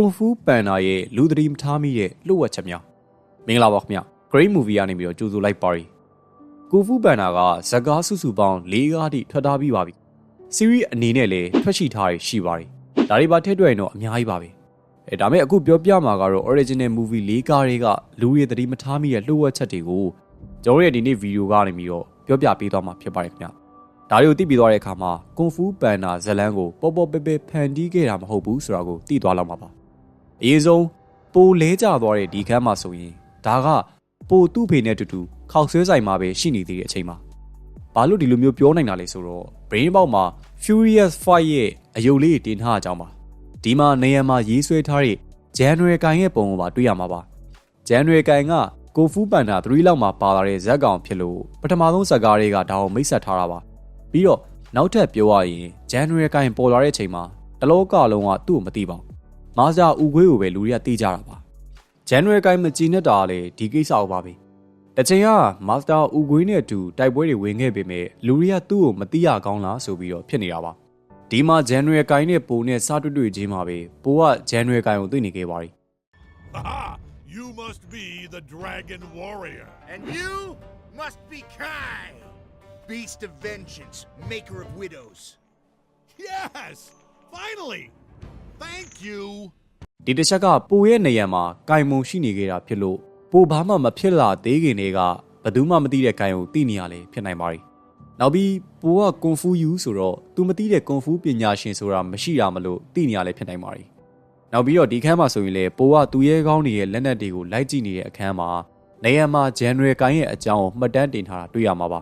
ကွန်ဖူးပန်နာရဲ့လူသတိမထားမိတဲ့လှုပ်ဝက်ချက်များမင်္ဂလာပါခင်ဗျ Great Movie ကနေပြီးတော့ကြိုဆိုလိုက်ပါရီကွန်ဖူးပန်နာကဇက်ကားစုစုပေါင်း၄ကားထိထွက်ထားပြီးပါပြီ series အနေနဲ့လည်းထွက်ရှိထားရရှိပါရီဒါတွေပါထည့်တွက်ရင်တော့အများကြီးပါပဲအဲဒါမဲ့အခုပြောပြမှာကတော့ original movie ၄ကားတွေကလူတွေသတိမထားမိတဲ့လှုပ်ဝက်ချက်တွေကိုကျွန်တော်ရဲ့ဒီနေ့ဗီဒီယိုကနေပြီးတော့ပြောပြပေးသွားမှာဖြစ်ပါတယ်ခင်ဗျဒါတွေကိုသိပြီးသွားတဲ့အခါမှာကွန်ဖူးပန်နာဇလန်းကိုပေါ်ပေါ်ပဲပဲဖန်တီးခဲ့တာမဟုတ်ဘူးဆိုတာကိုသိသွားလောက်မှာပါ အရေးဆုံးပိုလဲကျသွားတဲ့ဒီခန်းမှာဆိုရင်ဒါကပိုသူ့ဖေနဲ့တူတူခောက်ဆွဲဆိုင်မှာပဲရှိနေသေးတဲ့အချိန်မှာဘာလို့ဒီလိုမျိုးပြောနိုင်တာလဲဆိုတော့ brain ပေါက်မှာ Furious Fight ရဲ့အယုတ်လေးတင်ထားအကြောင်းပါဒီမှာနေရာမှာရေးဆွဲထားတဲ့ January ကန်ရဲ့ပုံကိုပါတွေ့ရမှာပါ January ကန်ကကိုဖူးပန်တာ3လောက်မှာပါလာတဲ့ဇက်ကောင်ဖြစ်လို့ပထမဆုံးဇက်ကားတွေကဒါကိုမိတ်ဆက်ထားတာပါပြီးတော့နောက်ထပ်ပြောရရင် January ကန်ပေါ်လာတဲ့အချိန်မှာတလောကလုံးကသူ့ကိုမသိပါဘူး မာဇာဦးခွေးကိုပဲလူတွေကသိကြတာပါ January ကိုင်းမကြည်နဲ့တာလေဒီကိစ္စကိုပါပဲတချိန်က Master ဦးခွေးနဲ့အတူတိုက်ပွဲတွေဝင်ခဲ့ပေမဲ့လူတွေကသူ့ကိုမသိရကောင်းလားဆိုပြီးတော့ဖြစ်နေတာပါဒီမှာ January ကိုင်းနဲ့ပိုနဲ့စတွေ့တွေ့ချင်းမှာပဲပိုက January ကိုင်းကိုသိနေခဲ့ပါပြီ Aha! You must be the Dragon Warrior. And you must be Kai, beast of vengeance, maker of widows. Yes! Finally! Thank you! ဒီတစ်ချက်ကပိုရဲ့နေရံမှာကင်မုံရှိနေခဲ့တာဖြစ်လို့ပိုဘာမှမဖြစ်လာသေးခင်တည်းကဘယ်သူမှမသိတဲ့ကင်ကိုသိနေရလေဖြစ်နိုင်ပါ ರಿ နောက်ပြီးပိုကကွန်ဖူးယူဆိုတော့ तू မသိတဲ့ကွန်ဖူးပညာရှင်ဆိုတာမရှိတာမလို့သိနေရလေဖြစ်နိုင်ပါ ರಿ နောက်ပြီးတော့ဒီခန်းမှာဆိုရင်လေပိုကသူရဲကောင်းတွေရဲ့လက်နက်တွေကိုလိုက်ကြည့်နေတဲ့အခန်းမှာနေရံမှာ January ကိုင်းရဲ့အကြောင်းကိုမှတ်တမ်းတင်ထားတာတွေ့ရမှာပါ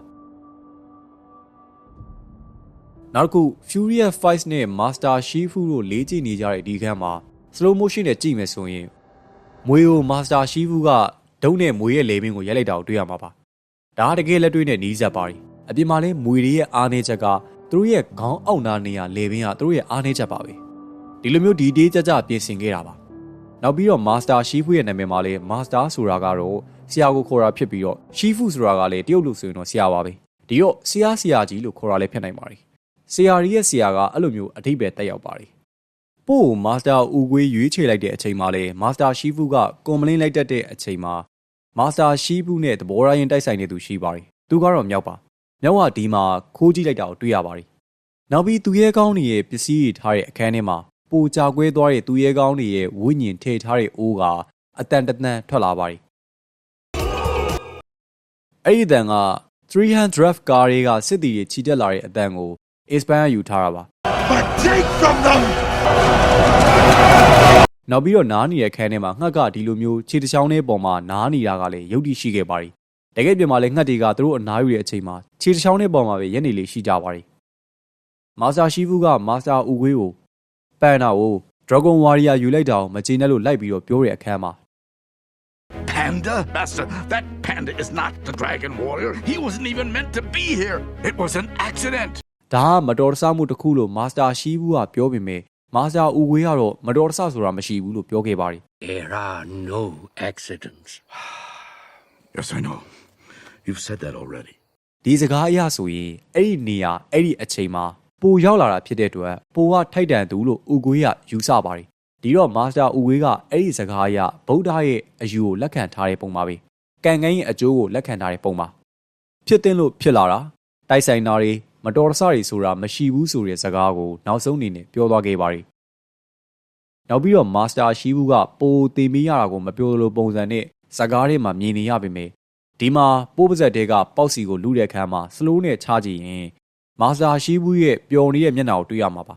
နောက်တစ်ခု Furious Fight နဲ့ Master Shifu တို့လေ့ကျင့်နေကြတဲ့ဒီခန်းမှာ slow motion နဲ့ကြည့်မယ်ဆိုရင်မွေကို Master Shifu ကဒုံးနဲ့မွေရဲ့လေပင်ကိုရိုက်လိုက်တာကိုတွေ့ရမှာပါဒါကတကယ်လက်တွေ့နဲ့နီးစပ်ပါ ರಿ အပြင်မှာလဲမွေတွေရဲ့အားနေချက်ကသူတို့ရဲ့ခေါင်းအောက်နာနေရလေပင်ကသူတို့ရဲ့အားနေချက်ပါပဲဒီလိုမျိုးဒီတေးကြကြပြင်ဆင်ခဲ့တာပါနောက်ပြီးတော့ Master Shifu ရဲ့နာမည်မှာလဲ Master ဆိုတာကတော့ဆရာကိုခေါ်တာဖြစ်ပြီးတော့ Shifu ဆိုတာကလည်းတရုတ်လူဆိုရင်တော့ဆရာပါပဲဒီတော့ဆရာဆရာကြီးလို့ခေါ်တာလည်းဖြစ်နိုင်ပါ ರಿ ဆရာကြီးရဲ့ဆရာကအဲ့လိုမျိုးအထိပယ်တက်ရောက်ပါတယ်ပို့ကိုမာစတာဦးကွေးရွေးချယ်လိုက်တဲ့အချိန်မှာလဲမာစတာရှီဖူကကွန်ပလင်းလိုက်တတ်တဲ့အချိန်မှာမာစတာရှီဖူနဲ့သဘောထားရင်တိုက်ဆိုင်နေသူရှိပါတယ်သူကတော့မြောက်ပါမြောက်ကဒီမှာခိုးကြည့်လိုက်တာကိုတွေ့ရပါတယ်နောက်ပြီးသူရဲကောင်းတွေရဲ့ပစ္စည်းတွေထားတဲ့အခန်းထဲမှာပူကြာကွဲသွားတဲ့သူရဲကောင်းတွေရဲ့ဝိညာဉ်ထည့်ထားတဲ့အိုးကအတန်တန်ထွက်လာပါတယ်အဲ့ဒီအတန်က300 draft ကားတွေကစစ်တီတွေခြိတက်လာတဲ့အတန်ကို Expand ယူထားတာပါ But take from them! နောက်ပြီးတော့နားနေတဲ့ခန်းထဲမှာငှက်ကဒီလိုမျိုးခြေတစ်ချောင်းလေးပေါ်မှာနားနေတာကလည်းရုပ်တည်ရှိခဲ့ပါ ರಿ တကယ်ပြင်မှာလည်းငှက်တွေကသူတို့အနားယူတဲ့အချိန်မှာခြေတစ်ချောင်းလေးပေါ်မှာပဲရက်နေလေးရှိကြပါ ರಿ မာစတာရှီဖူကမာစတာဦးခွေးကိုပန်နာကို Dragon Warrior ယူလိုက်တာကိုမကျေနပ်လို့လိုက်ပြီးတော့ပြောတဲ့အခန်းမှာ Panda? Master, that panda is not the Dragon Warrior. He wasn't even meant to be here. It was an accident. ဒါကမတော်တဆမှုတစ်ခုလို့မာစတာရှီဖူကပြောပေမဲ့မာစတာဦးခွေးကတော့မတော်တဆဆိုတာမရှိဘူးလို့ပြောခဲ့ပါ ರಿ There are no accidents. Yes, I know. You've said that already. ဒီစကားအရဆိုရင်အဲ့ဒီနေရာအဲ့ဒီအချိန်မှာပိုရောက်လာတာဖြစ်တဲ့အတွက်ပိုကထိုက်တန်သူလို့ဦးကွေးကယူဆပါတယ်ဒီတော့မာစတာဦးကွေးကအဲ့ဒီစကားအရဗုဒ္ဓရဲ့အယူကိုလက်ခံထားတဲ့ပုံပါပဲကံကန်းရဲ့အကျိုးကိုလက်ခံထားတဲ့ပုံပါဖြစ်တဲ့လို့ဖြစ်လာတာတိုက်ဆိုင်တာတွေ မတော်တဆတွေဆိုတာမရှိဘူးဆိုတဲ့စကားကိုနောက်ဆုံးအနေနဲ့ပြောသွားခဲ့ပါတယ်နောက်ပြီးတော့မာစတာရှိဘူးကပိုတင်မိရတာကိုမပြောလို့ပုံစံနဲ့စကားထဲမှာမြင်နေရပေမဲ့ဒီမှာပိုးပါဇက်တဲကပေါက်စီကိုလူတဲ့ခန်းမှာစလိုးနဲ့ချကြည့်ရင်မာစတာရှိဘူးရဲ့ပျော်နေတဲ့မျက်နှာကိုတွေ့ရမှာပါ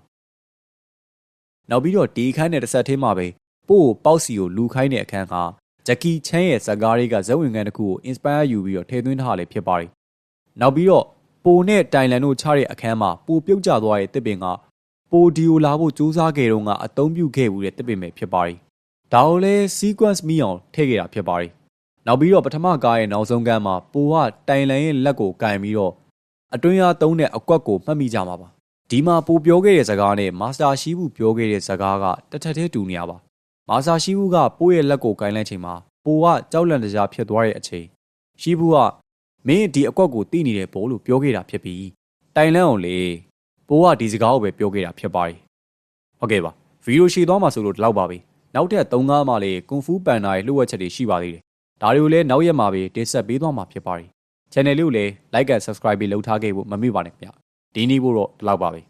နောက်ပြီးတော့ဒီခန်းနဲ့တစ်ဆက်သေးမှာပဲပို့ကိုပေါက်စီကိုလူခိုင်းတဲ့အခန်းကဂျက်ကီချမ်းရဲ့စကားတွေကဇက်ဝင်ကန်တစ်ခုကို inspire ယူပြီးတော့ထည့်သွင်းထားလေဖြစ်ပါတယ်နောက်ပြီးတော့ ပိုနဲ့တိုင်လန်တို့ချတဲ့အခန်းမှာပိုပြုတ်ကျသွားတဲ့တစ်ပင်ကပိုဒီယိုလာဖို့စူးစမ်းခဲ့တော့ကအသုံးပြုခဲ့မှုတဲ့တစ်ပင်ပဲဖြစ်ပါတယ်ဒါကိုလည်း sequence မိအောင်ထည့်ခဲ့တာဖြစ်ပါတယ်နောက်ပြီးတော့ပထမကားရဲ့နောက်ဆုံးကမ်းမှာပိုကတိုင်လန်ရဲ့လက်ကိုကင်ပြီးတော့အတွင်းအားသုံးတဲ့အကွက်ကိုမှတ်မိကြမှာပါဒီမှာပိုပြောခဲ့တဲ့စကားနဲ့မာစတာရှိဘူးပြောခဲ့တဲ့စကားကတစ်ထက်တည်းတူနေရပါမာစတာရှိဘူးကပိုရဲ့လက်ကိုကင်လိုက်ချိန်မှာပိုကကြောက်လန့်တကြားဖြစ်သွားတဲ့အချိန်ရှိဘူးက မင်းဒီအကွက်ကိုတိနေတယ်ပို့လို့ပြောခဲ့တာဖြစ်ပြီးတိုင်လန့်အောင်လေပိုကဒီစကားကိုပဲပြောခဲ့တာဖြစ်ပါတယ်ဟုတ်ကဲ့ပါဗီဒီယိုရှည်သွားမှာဆိုလို့ဒီလောက်ပါပဲနောက်ထပ်3ငါးမှလည်းကွန်ဖူးပန်နာရဲ့လှုပ်ဝက်ချက်တွေရှိပါသေးတယ်ဒါတွေကိုလည်းနောက်ရက်မှာပဲတင်ဆက်ပေးသွားမှာဖြစ်ပါတယ် channel လေးကိုလည်း like and subscribe ပြီးလုပ်ထားခဲ့ဖို့မမေ့ပါနဲ့ခင်ဗျဒီနေ့ဖို့တော့ဒီလောက်ပါပဲ